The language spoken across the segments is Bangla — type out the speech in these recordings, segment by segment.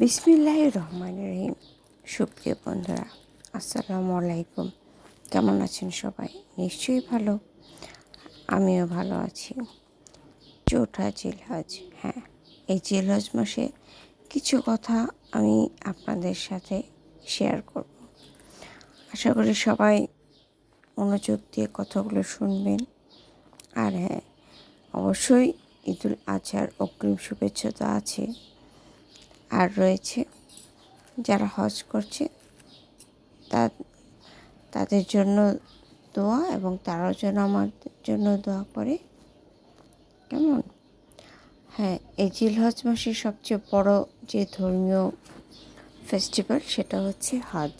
বিসমিল্লাহ রহমান রহিম সুপ্রিয় বন্ধুরা, আসসালামু আলাইকুম। কেমন আছেন সবাই? নিশ্চয়ই ভালো। আমিও ভালো আছি। চৌঠা জিলহজ হ্যাঁ এই জিলহজ মাসে কিছু কথা আমি আপনাদের সাথে শেয়ার করব। আশা করি সবাই মনোযোগ দিয়ে কথাগুলো শুনবেন। আর হ্যাঁ অবশ্যই ঈদুল আজহার অগ্রিম শুভেচ্ছা তো আছে। আর রয়েছে যারা হজ করছে, তা, তাদের জন্য দোয়া এবং তারাও যেন আমার জন্য দোয়া করে। কেমন? হ্যাঁ এই জিলহজ মাসের সবচেয়ে বড় যে ধর্মীয় ফেস্টিভ্যাল সেটা হচ্ছে হজ,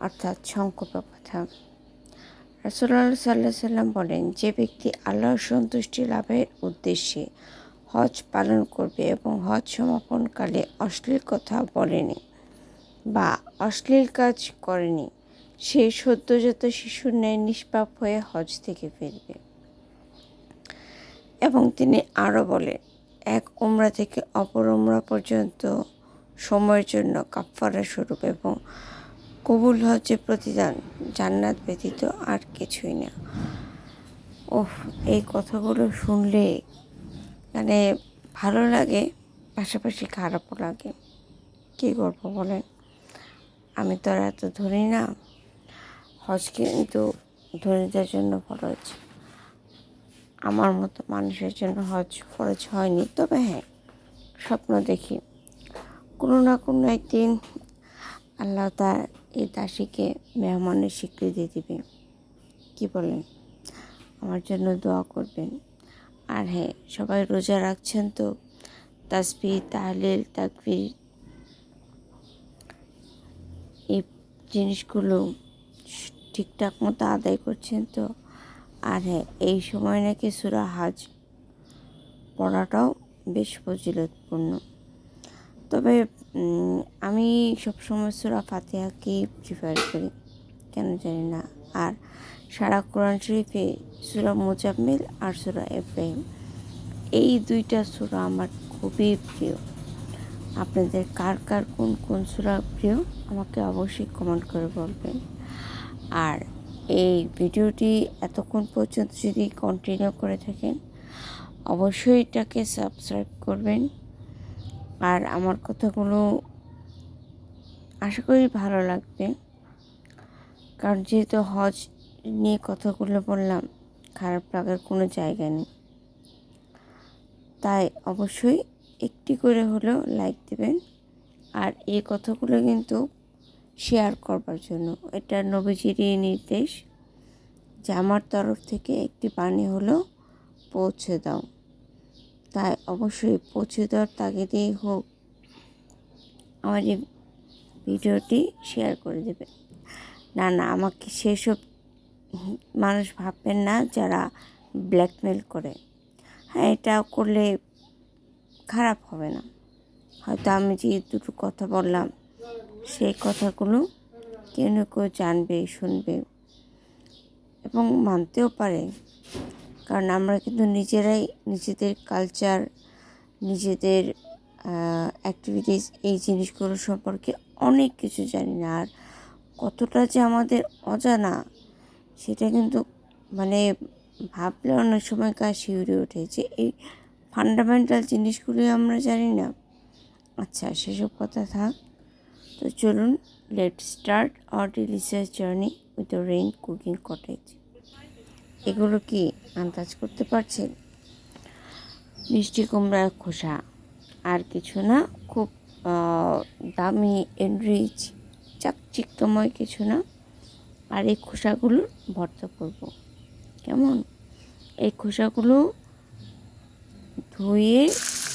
অর্থাৎ শঙ্করপ্রথা রাসুল্লাহ সাল্লাহ সাল্লাম বলেন, যে ব্যক্তি আল্লাহর সন্তুষ্টি লাভের উদ্দেশ্যে হজ পালন করবে এবং হজ সমাপনকালে অশ্লীল কথা বলেনি বা অশ্লীল কাজ করেনি। সে সদ্যজাত শিশুর ন্যায় নিষ্পাপ হয়ে হজ থেকে ফিরবে। এবং তিনি আরও বলেন, এক উমরা থেকে অপর উমরা পর্যন্ত সময়ের জন্য কাফারা স্বরূপ এবং কবুল হজে প্রতিদান জান্নাত ব্যতীত আর কিছুই না। ওহ, এই কথাগুলো শুনলে মানে ভালো লাগে, পাশাপাশি খারাপও লাগে। কী করব বলেন? আমি তো আর এত ধরি না। হজ কিন্তু ধনীদের জন্য ফরজ আমার মতো মানুষের জন্য হজ ফরজ হয়নি। তবে হ্যাঁ স্বপ্ন দেখি। কোনো না কোনো একদিন আল্লাহ তার এই দাসীকে মেহমানের স্বীকৃতি দিবে। কি বলেন? আমার জন্য দোয়া করবেন। আর হ্যাঁ সবাই রোজা রাখছেন তো। তাসবি তাহলিল, তাকবির, এই জিনিসগুলো ঠিকঠাক মতো আদায় করছেন তো। আর হ্যাঁ এই সময় নাকি সুরা হাজ পড়াটাও বেশ ফজিলতপূর্ণ। তবে আমি সবসময় সুরা ফাতেহাকেই প্রিফার করি? কেন জানি না। আর সারা কোরআন শরীফে সুরা মোজাম্মিল আর সুরা এব্রাহিম এই দুইটা সুরা আমার খুবই প্রিয়। আপনাদের কার কার কোন কোন সুরা প্রিয় আমাকে অবশ্যই কমেন্ট করে বলবেন। আর এই ভিডিওটি এতক্ষণ পর্যন্ত যদি কন্টিনিউ করে থাকেন, অবশ্যই এটাকে সাবস্ক্রাইব করবেন। আর আমার কথাগুলো আশা করি ভালো লাগবে। কারণ যেহেতু হজ নিয়ে কথাগুলো বললাম, খারাপ লাগার কোনো জায়গা নেই। তাই অবশ্যই একটি করে হলেও লাইক দেবেন। আর এই কথাগুলো কিন্তু শেয়ার করবার জন্য। এটা নবীজিরই নির্দেশ যে আমার তরফ থেকে একটি পানি হলো, পৌঁছে দাও। তাই অবশ্যই পৌঁছে দেওয়ার তাগিদেই হোক, আমার এই ভিডিওটি শেয়ার করে দেবে না না, আমাকে সেসব মানুষ ভাববেন না যারা ব্ল্যাকমেল করে। হ্যাঁ এটা করলে খারাপ হবে না। হয়তো আমি যে দুটো কথা বললাম, সেই কথাগুলো কেউ না কেউ জানবে, শুনবে এবং মানতেও পারে। কারণ আমরা কিন্তু নিজেরাই নিজেদের কালচার নিজেদের অ্যাক্টিভিটিস এই জিনিসগুলো সম্পর্কে অনেক কিছু জানি না। আর কতটা যে আমাদের অজানা, সেটা কিন্তু মানে ভাবলে অনেক সময় কাজ শিউরে ওঠে যে এই ফান্ডামেন্টাল জিনিসগুলি আমরা জানি না। আচ্ছা সেসব কথা থাক। তো চলুন let start our delicious journey with the rain cooking cottage এগুলো কি আন্দাজ করতে পারছেন? মিষ্টি কুমড়ার খোসা। আর কিছু না, খুব দামি এনরিচ চাকচিক্যময় কিছু না। আর এই খোসাগুলো ভর্তা করব। কেমন? এই খোসাগুলো ধুয়ে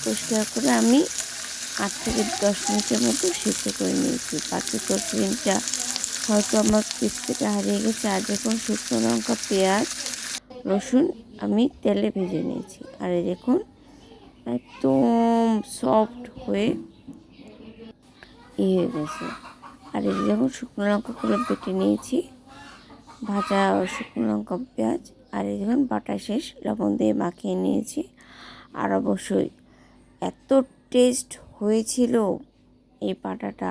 পরিষ্কার করে আমি আট থেকে দশ মিনিটের মতো সিদ্ধ করে নিয়েছি। বাকি তরকারিটা হয়তো আমার পিস্তিটা হারিয়ে গেছে। আর দেখুন, শুকনো লঙ্কা, পেঁয়াজ, রসুন আমি তেলে ভেজে নিয়েছি। আর দেখুন, একদম সফট হয়ে ইয়ে গেছে। আর এই দেখুন, শুকনো লঙ্কাগুলো বেটে নিয়েছি। ভাজা শুকনো লঙ্কা পেঁয়াজ আর এই দেখুন, বাটা শেষ, লবণ দিয়ে মাখিয়ে নিয়েছি। আর অবশ্যই এত টেস্ট হয়েছিল এই পাটাটা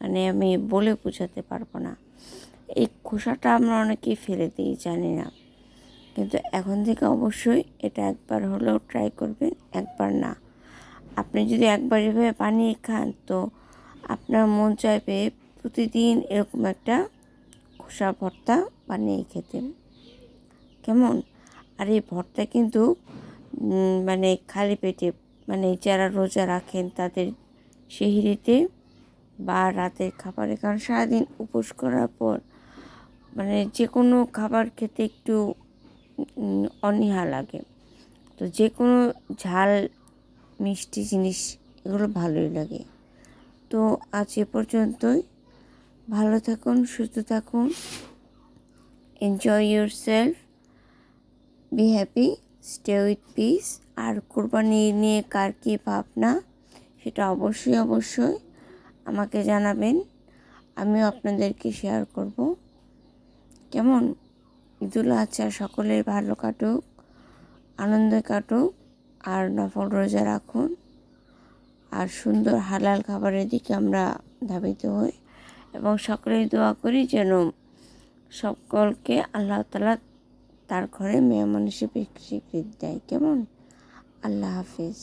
মানে আমি বলে বোঝাতে পারব না। এই খোসাটা আমরা অনেকেই ফেলে দিই, জানি না। কিন্তু এখন থেকে অবশ্যই এটা একবার হলেও ট্রাই করবেন, একবার না। আপনি যদি একবার এভাবে বানিয়ে খান, তো আপনার মন চাইবে প্রতিদিন এরকম একটা খোসা ভর্তা বানিয়ে খেতে। কেমন? আর এই ভর্তা কিন্তু মানে খালি পেটে মানে যারা রোজা রাখেন তাদের সেহরিতে বা রাতের খাবারে, কারণ সারাদিন উপোস করার পর মানে যে কোনো খাবার খেতে একটু অনীহা লাগে। তো যে কোনো ঝাল, মিষ্টি জিনিস এগুলো ভালোই লাগে। তো আজ এ পর্যন্তই। ভালো থাকুন, সুস্থ থাকুন। Enjoy yourself be happy stay with peace আর কোরবানি নিয়ে কার কী ভাবনা, সেটা অবশ্যই অবশ্যই আমাকে জানাবেন। আমিও আপনাদেরকে শেয়ার করব। কেমন? ঈদুল আজহা সকলের ভালো কাটুক, আনন্দে কাটুক, আর নফল রোজা রাখুন। আর সুন্দর হালাল খাবারের দিকে আমরা ধাবিত হই এবং সকলেই দোয়া করি যেন সকলকে আল্লাহ তালা তার ঘরে মেহমান হিসেবে স্বীকৃতি দেয়। কেমন? আল্লাহ হাফিজ।